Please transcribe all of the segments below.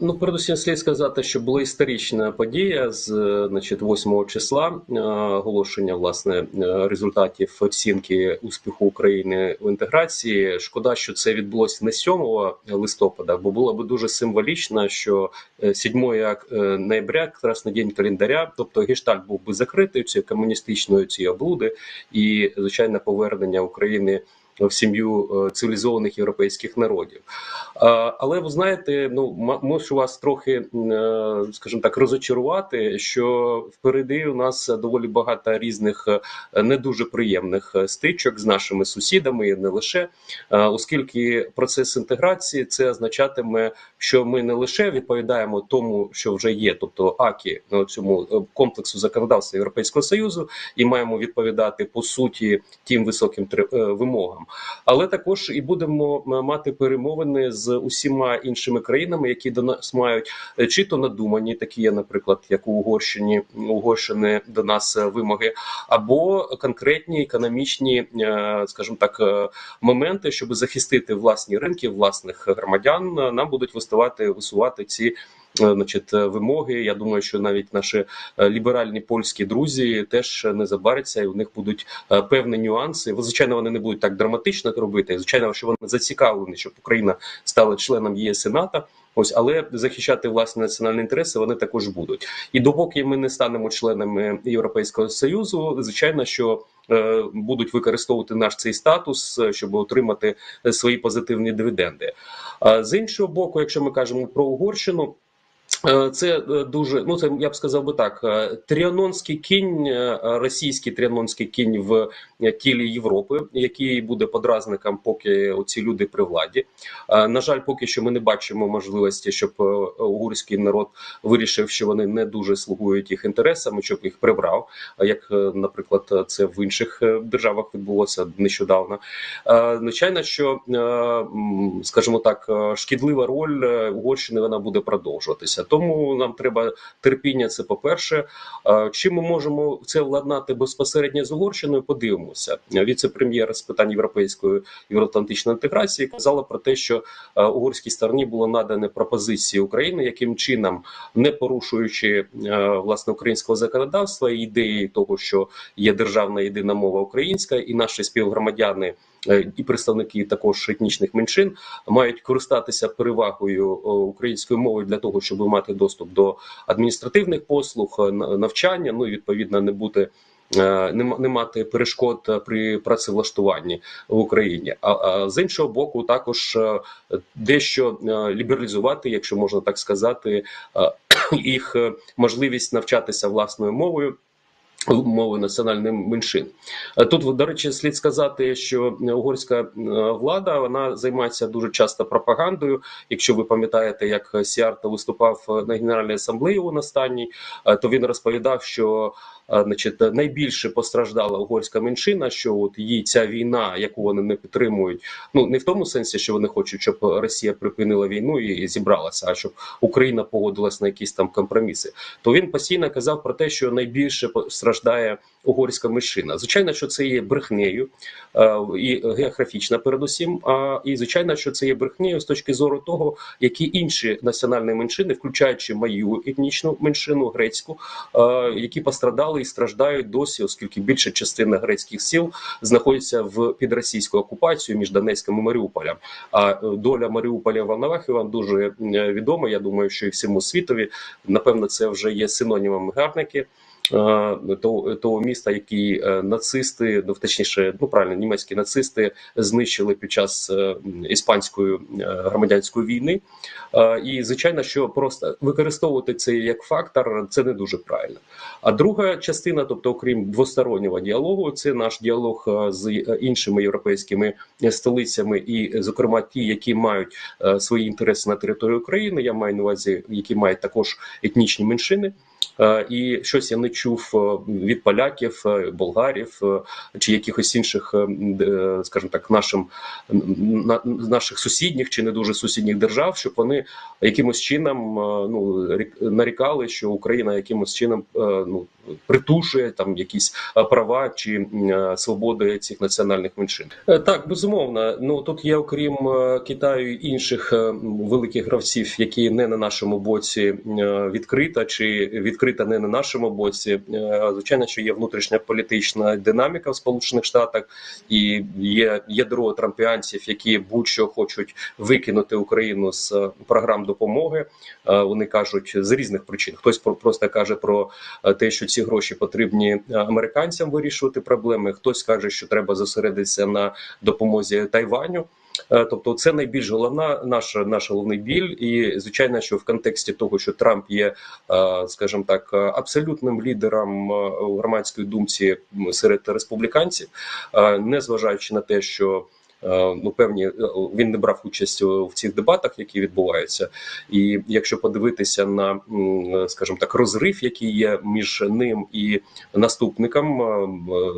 Ну, передусім слід сказати, що була історична подія з е, значить, 8 числа е, оголошення власне е, результатів оцінки успіху України в інтеграції. Шкода, що це відбулося не 7 листопада, бо було б дуже символічно, що е, 7 як, е, ноября, якраз день календаря, тобто гештальт був би закритий цієї комуністичної цієї облуди і звичайно повернення України в сім'ю е, цивілізованих європейських народів. Е, Але ви знаєте, ну м- можу вас трохи, е, скажімо так, розочарувати, що впереди у нас доволі багато різних не дуже приємних стичок з нашими сусідами, і не лише оскільки процес інтеграції це означатиме, що ми не лише відповідаємо тому, що вже є, тобто АКІ цьому комплексу законодавства Європейського союзу, і маємо відповідати по суті тим високим тре- е, вимогам, але також і будемо мати перемовини з усіма іншими країнами, які до нас мають е, чи то надумані, такі є, наприклад, як у Угорщині, Угорщини до нас е, вимоги, або конкретні економічні, е, скажімо так, е, моменти, щоб захистити власні ринки, власних громадян, е, нам будуть виставати висувати ці. Е, Значить, е, вимоги. Я думаю, що навіть наші е, ліберальні польські друзі теж не забаряться, і у них будуть певні нюанси. Ви, Звичайно, вони не будуть так драматично робити. Звичайно, що вони зацікавлені, щоб Україна стала членом ЄС і НАТО. Ось, але захищати власні національні інтереси вони також будуть. І допоки ми не станемо членами Європейського союзу, звичайно, що е, будуть використовувати наш цей статус, щоб отримати свої позитивні дивіденди. А з іншого боку, якщо ми кажемо про Угорщину. Е, Це е, дуже ну це я б сказав би так: е, тріанонський кінь, російський тріанонський кінь в тілі Європи, який буде подразником, поки оці люди при владі. На жаль, поки що ми не бачимо можливості, щоб угорський народ вирішив, що вони не дуже слугують їх інтересами, щоб їх прибрав. Як, наприклад, це в інших державах відбулося нещодавно. Звичайно, що скажімо так, шкідлива роль Угорщини вона буде продовжуватися. Тому нам треба терпіння. Це по перше. Чи ми можемо це владнати безпосередньо з Угорщиною? Подивимося. Віце-прем'єр з питань європейської євроатлантичної інтеграції казала про те, що угорській стороні було надане пропозиції України, яким чином, не порушуючи власне українського законодавства і ідеї того, що є державна єдина мова українська, і наші співгромадяни. Е, І представники також етнічних меншин мають користатися перевагою е, української мови для того, щоб мати доступ до адміністративних послуг, е, на- навчання. Ну і відповідно не бути не мати перешкод при працевлаштуванні в Україні. А, з іншого боку, також дещо лібералізувати, якщо можна так сказати, їх можливість навчатися власною мовою. Мови національних меншин Е, тут до речі, слід сказати, що угорська е, влада вона займається дуже часто пропагандою. Якщо ви пам'ятаєте, як Сіарта виступав на генеральній асамблеї у останній, е, то він розповідав, що е, значить, найбільше постраждала угорська меншина, що от їй ця війна, яку вони не підтримують, ну не в тому сенсі, що вони хочуть, щоб Росія припинила війну і зібралася, а щоб Україна погодилась на якісь там компроміси. То він постійно казав про те, що найбільше страждає угорська меншина. Звичайно, що це є брехнею е, і географічна, передусім. А і звичайно, що це є брехнею з точки зору того, які інші національні меншини, включаючи мою етнічну меншину грецьку, е, які пострадали і страждають досі, оскільки більша частина грецьких сіл знаходиться в під російською окупацією між Донецьком і Маріуполем. А е, доля Маріуполя і вам дуже відома. Я думаю, що і всьому світові напевно це вже є синонімом гарники. Е, Того, того міста, які е, нацисти, ну точніше, ну правильно, німецькі нацисти знищили під час е, іспанської громадянської війни, і звичайно, що просто використовувати це як фактор, це не дуже правильно. А друга частина, тобто, окрім двостороннього діалогу, це наш діалог з іншими європейськими столицями, і, зокрема, ті, які мають свої інтереси на території України. Я маю на увазі, які мають також етнічні меншини. Е, І щось я не чув е, від поляків, е, болгарів чи якихось інших, скажімо так, нашим наших сусідніх чи не дуже сусідніх держав, щоб вони якимось чином ну рік- нарікали, що Україна якимось чином ну притушує там якісь права чи свободи цих національних меншин. Так, безумовно. Ну тут є окрім Китаю інших великих гравців, які не на нашому боці відкрита чи відкрита не на нашому боці. Е, Звичайно, що є внутрішня політична динаміка в Сполучених Штатах, і є ядро трампіанців, які будь-що хочуть викинути Україну з е, програм допомоги. Е, Вони кажуть з різних причин. Хтось про- просто каже про те, що ці гроші потрібні американцям вирішувати проблеми. Хтось каже, що треба зосередитися на допомозі Тайваню. Е, Тобто, це найбільш головна наша наш головний біль, і звичайно, що в контексті того, що Трамп є, е, скажімо так, абсолютним лідером е, громадської думці серед республіканців, не зважаючи на те, що ну певні е, він не брав участь в цих дебатах, які відбуваються. І якщо подивитися на, м, скажімо так, розрив, який є між ним і наступником, е,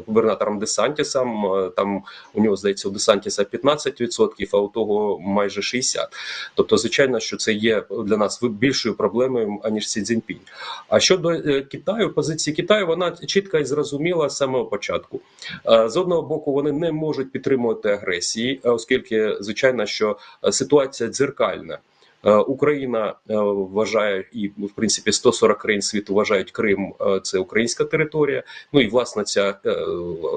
губернатором Десантісом, е, там у нього здається у Десантіса 15%, а у того майже 60%. Тобто, звичайно, що це є для нас більшою проблемою аніж Сі Цзіньпінь. А щодо е, Китаю, позиції Китаю, вона чітка і зрозуміла з самого початку. Е, З одного боку, вони не можуть підтримувати агресії, е, оскільки звичайно, що е, ситуація дзеркальна. Е, Україна е, вважає і в принципі 140 країн світу вважають Крим е, це українська територія. Ну і власне ця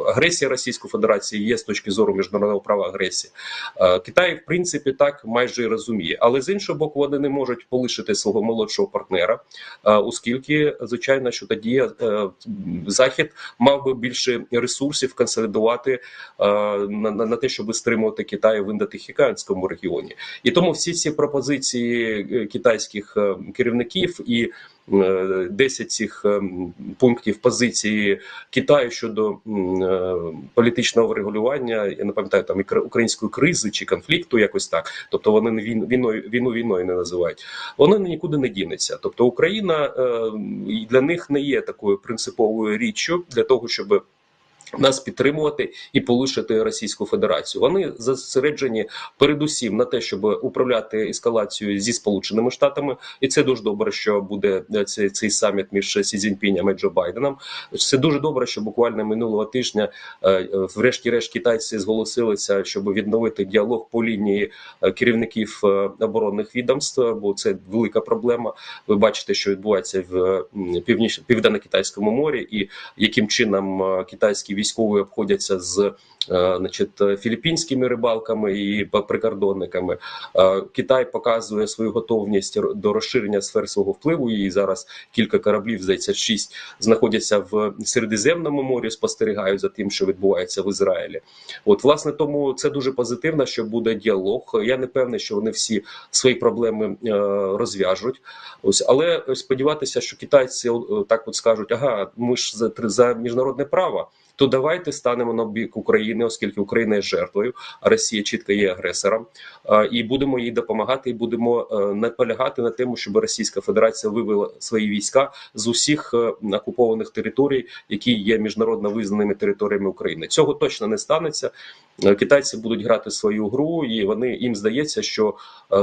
агресія Російської Федерації є з точки зору міжнародного права агресія. Е, Китай, в принципі, так майже і розуміє, але з іншого боку, вони не можуть полишити свого молодшого партнера, оскільки звичайно, що тоді захід мав би більше ресурсів консолідувати на те, щоб стримувати Китай в індотихіканському регіоні. І тому всі ці пропозиції е, китайських е, керівників і е, 10 цих е, пунктів позиції Китаю щодо е, політичного врегулювання, я не пам'ятаю там української кризи чи конфлікту, якось так. Тобто вони війною війну війною не називають. Воно нікуди не дінеться. Тобто Україна е, для них не є такою принциповою річчю для того, щоб нас підтримувати і полишити Російську Федерацію. Вони зосереджені передусім на те, щоб управляти ескалацією зі Сполученими Штатами, і це дуже добре, що буде е, цей, цей саміт між Сі Цзіньпінем і Джо Байденом. Це дуже добре, що буквально минулого тижня, е, врешті-решт, китайці зголосилися, щоб відновити діалог по лінії е, керівників оборонних відомств, бо це велика проблема. Ви бачите, що відбувається в північ південно-китайському морі, і яким чином китайські військові обходяться з е, значить, філіппінськими рибалками і прикордонниками. Е, Китай показує свою готовність до розширення сфер свого впливу. І зараз кілька кораблів, здається, шість знаходяться в Середземному морі, спостерігають за тим, що відбувається в Ізраїлі. От, власне, тому це дуже позитивно, що буде діалог. Я не певний, що вони всі свої проблеми е, розв'яжуть. Ось, але сподіватися, що китайці так от скажуть: ага, ми ж за, за міжнародне право. То давайте станемо на бік України, оскільки Україна є жертвою, а Росія чітко є агресором, і будемо їй допомагати, і будемо е, наполягати на тому, щоб Російська Федерація вивела свої війська з усіх е, окупованих територій, які є міжнародно визнаними територіями України. Цього точно не станеться. Е, Китайці будуть грати свою гру, і вони їм здається, що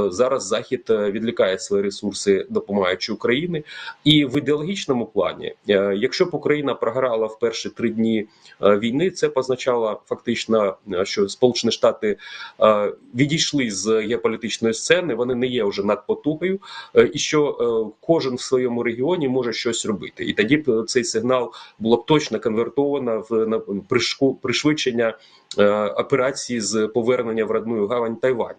зараз Захід відлікає свої ресурси, допомагаючи Україні. І в ідеологічному плані, якщо б Україна програла в перші три дні війни, це позначало фактично, е, що Сполучені Штати е, відійшли з геополітичної сцени, вони не є вже надпотугою, потугою, і що е, кожен в своєму регіоні може щось робити. І тоді б цей сигнал було б точно конвертовано в на пришвидшення е, операції з повернення в родну гавань Тайвань.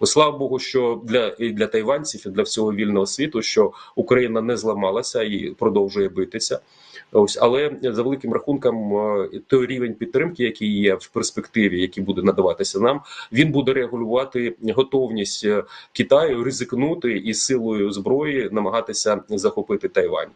Ось, слава Богу, що для і для тайванців і для всього вільного світу, що Україна не зламалася і продовжує битися. Ось, але за великим рахунком, е, той рівень підтримки, який є в перспективі, який буде надаватися нам, він буде регулювати готовність е, Китаю ризикнути і силою зброї намагатися захопити Тайвань.